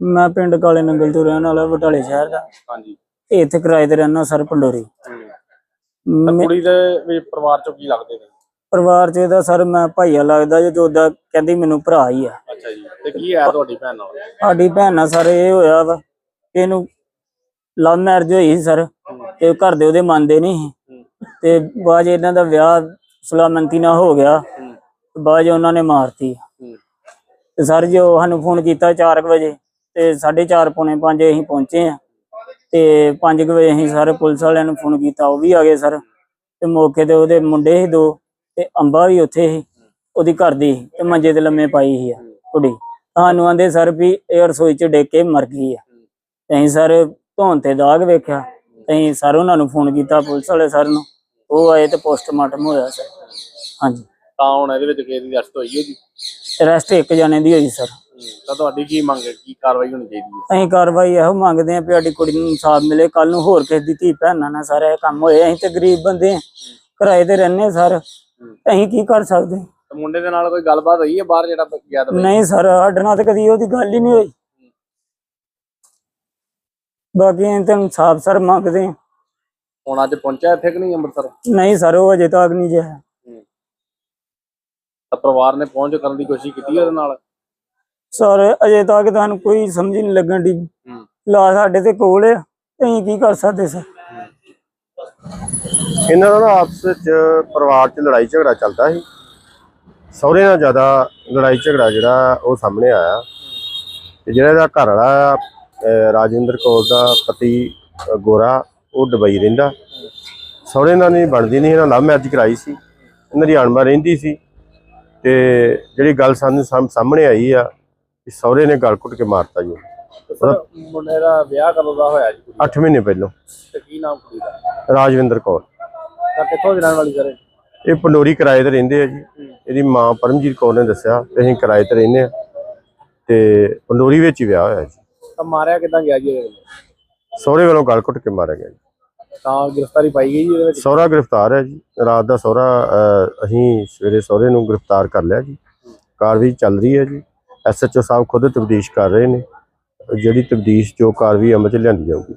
ਮੈਂ ਪਿੰਡ ਕਾਲੇ ਨੰਗਲ ਤੋਂ ਰਹਿਣ ਵਾਲਾ ਬਟਾਲੇ ਸ਼ਹਿਰ ਦਾ। ਹਾਂਜੀ। ਇਹ ਇੱਥੇ ਕਿਰਾਏ ਤੇ ਰਹਿਣਾ ਸਰ ਪੰਡੋਰੀ। ਤਾਂ ਮੈਂ- ਕੁੜੀ ਦੇ ਵੀ ਪਰਿਵਾਰ ਚੋਂ ਕੀ ਲੱਗਦੇ ਨੇ? ਪਰਿਵਾਰ ਚ ਇਹਦਾ ਸਰ ਮੈਂ ਭਾਈਆ ਲੱਗਦਾ ਜੇ ਉਹਦਾ ਕਹਿੰਦੀ ਮੈਨੂੰ ਭਰਾ ਹੀ ਆ। ਅੱਛਾ ਜੀ। ਤੇ ਕੀ ਹੈ ਤੁਹਾਡੀ ਭੈਣ ਨਾਲ? ਸਾਡੀ ਭੈਣ ਨਾਲ ਸਰ ਇਹ ਹੋਇਆ ਵਾ ਕਿ ਇਹਨੂੰ ਲਵ ਮੈਰਿਜ ਹੋਈ ਸੀ ਸਰ। ਤੇ ਘਰ ਦੇ ਉਹਦੇ ਮੰਨਦੇ ਨਹੀਂ ਸੀ। ਤੇ ਬਾਅਦ 'ਚ ਇਹਨਾਂ ਦਾ ਵਿਆਹ ਸੁਲਾਮੰਤੀ ਨਾਲ ਹੋ ਗਿਆ। ਬਾਅਦ 'ਚ ਉਹਨਾਂ ਨੇ ਮਾਰਤੀ। ਤੇ ਸਰ ਜੋ ਸਾਨੂੰ ਫੋਨ ਕੀਤਾ 4 ਵਜੇ ਤੇ 4:30 ਪੌਣੇ 5 ਅਸੀਂ ਪਹੁੰਚੇ ਆ ਤੇ 5 ਵਜੇ ਅਸੀਂ ਸਾਰੇ ਪੁਲਿਸ ਵਾਲਿਆਂ ਨੂੰ ਫੋਨ ਕੀਤਾ ਉਹ ਵੀ ਆ ਗਏ ਸਰ। ਤੇ ਮੌਕੇ ਤੇ ਉਹਦੇ ਮੁੰਡੇ ਸੀ ਦੋ ਤੇ ਅੰਬਾ ਵੀ ਉੱਥੇ ਸੀ ਉਹਦੀ ਘਰ ਦੀ ਤੇ ਮੰਜੇ ਤੇ ਲੰਮੇ ਪਾਈ ਸੀ ਆ ਕੁੜੀ। ਸਾਨੂੰ ਆਂਦੇ ਸਰ ਵੀ ਇਹ ਰਸੋਈ 'ਚ ਡਿੱਗ ਕੇ ਮਰ ਗਈ ਆ। ਅਸੀਂ ਸਰ ਧੌਣ ਤੇ ਦਾਗ ਵੇਖਿਆ ਅਸੀਂ ਸਰ ਉਹਨਾਂ ਨੂੰ ਫੋਨ ਕੀਤਾ ਪੁਲਿਸ ਵਾਲੇ ਸਰ ਨੂੰ। ਉਹ ਆਏ ਤੇ ਪੋਸਟਮਾਰਟਮ ਹੋਇਆ ਸਰ। ਹਾਂਜੀ। ਤਾਂ ਹੁਣ ਇਹਦੇ ਵਿੱਚ ਕਿਹਦੀ ਅਰਸਤ ਹੋਈ ਹੈ ਜੀ? ਰੈਸਟ ਇੱਕ ਜਣੇ ਦੀ ਹੋਈ ਸਰ। ਤਾਂ ਤੁਹਾਡੀ ਕੀ ਮੰਗ ਹੈ? ਕੀ ਕਾਰਵਾਈ ਹੋਣੀ ਚਾਹੀਦੀ ਹੈ? ਅਸੀਂ ਕਾਰਵਾਈ ਇਹੋ ਮੰਗਦੇ ਆਂ ਵੀ ਸਾਡੀ ਕੁੜੀ ਨੂੰ ਇਨਸਾਫ ਮਿਲੇ ਕੱਲ ਨੂੰ ਹੋਰ ਕਿਸੇ ਦੀ ਧੀ ਭੈਣਾਂ ਨਾਲ ਸਾਰਾ ਇਹ ਕੰਮ ਹੋਏ। ਅਸੀਂ ਤੇ ਗਰੀਬ ਬੰਦੇ ਆਂ ਕਿਰਾਏ ਤੇ ਰਹਿੰਦੇ ਸਰ। ਅਸੀਂ ਕੀ ਕਰ ਸਕਦੇ? ਤੇ ਮੁੰਡੇ ਦੇ ਨਾਲ ਕੋਈ ਗੱਲਬਾਤ ਹੋਈ ਹੈ ਬਾਹਰ ਜਿਹੜਾ ਗਿਆ ਤਾਂ ਨਹੀਂ ਸਰ ਸਾਡੇ ਨਾਲ ਤਾਂ ਕਦੀ ਉਹਦੀ ਗੱਲ ਹੀ ਨਹੀਂ ਹੋਈ। ਬਾਕੀ ਅਸੀਂ ਤਾਂ ਇਨਸਾਫ ਸਰ ਮੰਗਦੇ ਆਂ। ਹੁਣ ਅੱਜ ਪਹੁੰਚਿਆ ਇੱਥੇ ਕਿ ਨਹੀਂ ਅੰਮ੍ਰਿਤਸਰ? ਨਹੀਂ ਸਰ ਉਹ ਅਜੇ ਤੱਕ ਨਹੀਂ ਜਿਆ ਤਾਂ ਪਰਿਵਾਰ ਨੇ ਪਹੁੰਚ ਕਰਨ ਦੀ ਕੋਸ਼ਿਸ਼ ਕੀਤੀ ਉਹਦੇ ਨਾਲ? ਸਰ ਅਜੇ ਤੱਕ ਤੁਹਾਨੂੰ ਕੋਈ ਸਮਝ ਨਹੀਂ ਲੱਗਣ ਦੀ ਹੂੰ। ਲਾ ਸਾਡੇ ਤੇ ਕੋਲ ਆ ਅਸੀਂ ਕੀ ਕਰ ਸਕਦੇ ਸਰ? ਇਹਨਾਂ ਦਾ ਨਾ ਆਪਸ ਵਿੱਚ ਪਰਿਵਾਰ 'ਚ ਲੜਾਈ ਝਗੜਾ ਚੱਲਦਾ ਸੀ। ਸਹੁਰੇ ਨਾਲ ਜ਼ਿਆਦਾ ਲੜਾਈ ਝਗੜਾ ਜਿਹੜਾ ਉਹ ਸਾਹਮਣੇ ਆਇਆ। ਤੇ ਜਿਹੜਾ ਇਹਦਾ ਘਰ ਵਾਲਾ ਰਾਜਿੰਦਰ ਕੌਰ ਦਾ ਪਤੀ ਗੋਰਾ ਉਹ ਦੁਬਈ ਰਹਿੰਦਾ। ਸਹੁਰੇ ਨਾਲ ਨਹੀਂ ਬਣਦੀ ਨਹੀਂ ਇਹਨਾਂ ਲਵ ਮੈਰਿਜ ਕਰਾਈ ਸੀ। ਇਹਨਾਂ ਦੀ ਅਣਬਣ ਰਹਿੰਦੀ ਸੀ। ਤੇ ਜਿਹੜੀ ਗੱਲ ਸਾਨੂੰ ਸਾਹਮ- ਸਾਹਮਣੇ ਆਈ ਆ ਕਿ ਸਹੁਰੇ ਨੇ ਗਲ ਘੁੱਟ ਕੇ ਮਾਰਤਾ ਜੀ ਮੁੰਡੇ ਦਾ ਵਿਆਹ ਕਦੋਂ ਦਾ ਹੋਇਆ ਜੀ ਕੁੜੀ ਦਾ? 8 ਮਹੀਨੇ ਪਹਿਲਾਂ। ਤੇ ਕੀ ਨਾਮ ਕੁੜੀ ਦਾ? ਰਾਜਵਿੰਦਰ ਕੌਰ। ਤਾਂ ਕਿੱਥੋਂ ਦੀ ਰਹਿਣ ਵਾਲੀ ਸਰ ਇਹ? ਪੰਡੋਰੀ ਕਿਰਾਏ ਤੇ ਰਹਿੰਦੇ ਆ ਜੀ। ਇਹਦੀ ਮਾਂ ਪਰਮਜੀਤ ਕੌਰ ਨੇ ਦੱਸਿਆ ਕਿ ਅਸੀਂ ਕਿਰਾਏ ਤੇ ਰਹਿੰਦੇ ਆ। ਤੇ ਪੰਡੋਰੀ ਵਿੱਚ ਹੀ ਵਿਆਹ ਹੋਇਆ ਜੀ। ਤਾਂ ਮਾਰਿਆ ਕਿਦਾਂ ਗਿਆ ਜੀ? ਸਹੁਰੇ ਵੱਲੋਂ ਗਲ ਘੁੱਟ ਕੇ ਮਾਰਿਆ ਗਿਆ ਜੀ। ਤਾਂ ਗ੍ਰਿਫਤਾਰੀ ਪਾਈ ਗਈ ਜੀ ਇਹਦੇ ਵਿੱਚ? ਸਹੁਰਾ ਗ੍ਰਿਫਤਾਰ ਹੈ ਜੀ। ਰਾਤ ਦਾ ਸਹੁਰਾ ਅਸੀਂ ਸਵੇਰੇ ਸਹੁਰੇ ਨੂੰ ਗ੍ਰਿਫਤਾਰ ਕਰ ਲਿਆ ਜੀ। ਕਾਰਵਾਈ ਚੱਲ ਰਹੀ ਹੈ ਜੀ। ਐਸਐਚਓ ਸਾਹਿਬ ਖੁਦ ਤਬਦੀਸ਼ ਕਰ ਰਹੇ ਨੇ। ਜਿਹੜੀ ਤਬਦੀਸ਼ ਜੋ ਕਾਰਵਾਈ ਅਮਲ ਚ ਲਿਆਂਦੀ ਜਾਊਗੀ।